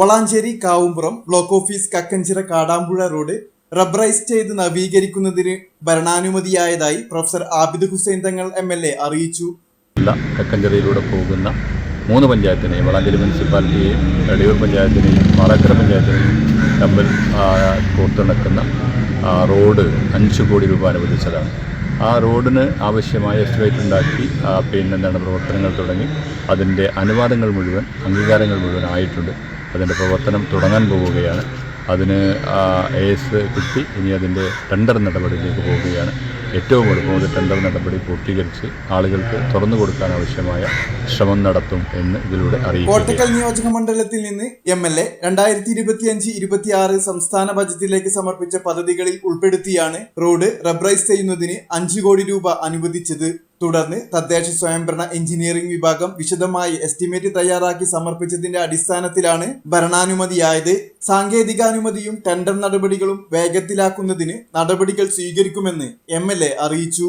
Valanchery Kavumpuram block office Kakkanchira Kadampuzha road rubberise ചെയ്ത് നവീകരിക്കുന്നതിന് ഭരണാനുമതിയായതായി professor Abid Hussain Thangal M L A അറിയിച്ചു. കക്കഞ്ചിറയിലൂടെ പോകുന്ന മൂന്ന് പഞ്ചായത്തിനെയും വളാഞ്ചേരി മുനിസിപ്പാലിറ്റിയെയും എടയൂർ പഞ്ചായത്തിനെയും മാറാക്കര പഞ്ചായത്തിനെയും തമ്മിൽ കോർത്തിണക്കുന്ന റോഡ് അഞ്ച് കോടി രൂപ അനുവദിച്ചതാണ്. ആ റോഡിന് ആവശ്യമായ എസ്റ്റിമേറ്റ് ഉണ്ടാക്കി പിന്നെന്താണ് പ്രവർത്തനങ്ങൾ തുടങ്ങി അതിന്റെ അനുവാദങ്ങൾ മുഴുവൻ അംഗീകാരങ്ങൾ മുഴുവൻ ആയിട്ടുണ്ട്. അതിന്റെ പ്രവർത്തനം തുടങ്ങാൻ പോവുകയാണ്. അതിന് എ എസ് കിട്ടി. ഇനി അതിന്റെ ടെൻഡർ നടപടിയിലേക്ക് പോവുകയാണ്. ഏറ്റവും എളുപ്പം ടെൻഡർ നടപടി പൂർത്തീകരിച്ച് ആളുകൾക്ക് തുറന്നു കൊടുക്കാൻ ആവശ്യമായ ശ്രമം നടത്തും എന്ന് ഇതിലൂടെ അറിയിക്കും കോട്ടക്കൽ നിയോജക മണ്ഡലത്തിൽ നിന്ന് എം എൽ എ രണ്ടായിരത്തി സംസ്ഥാന ബജറ്റിലേക്ക് സമർപ്പിച്ച പദ്ധതികളിൽ ഉൾപ്പെടുത്തിയാണ് റോഡ് റബ്ബറൈസ് ചെയ്യുന്നതിന് അഞ്ചു കോടി രൂപ അനുവദിച്ചത്. തുടർന്ന് തദ്ദേശ സ്വയംഭരണ എഞ്ചിനീയറിംഗ് വിഭാഗം വിശദമായി എസ്റ്റിമേറ്റ് തയ്യാറാക്കി സമർപ്പിച്ചതിന്റെ അടിസ്ഥാനത്തിലാണ് ഭരണാനുമതിയായത്. സാങ്കേതികാനുമതിയും ടെൻഡർ നടപടികളും വേഗത്തിലാക്കുന്നതിന് നടപടികൾ സ്വീകരിക്കുമെന്ന് എം അറിയിച്ചു.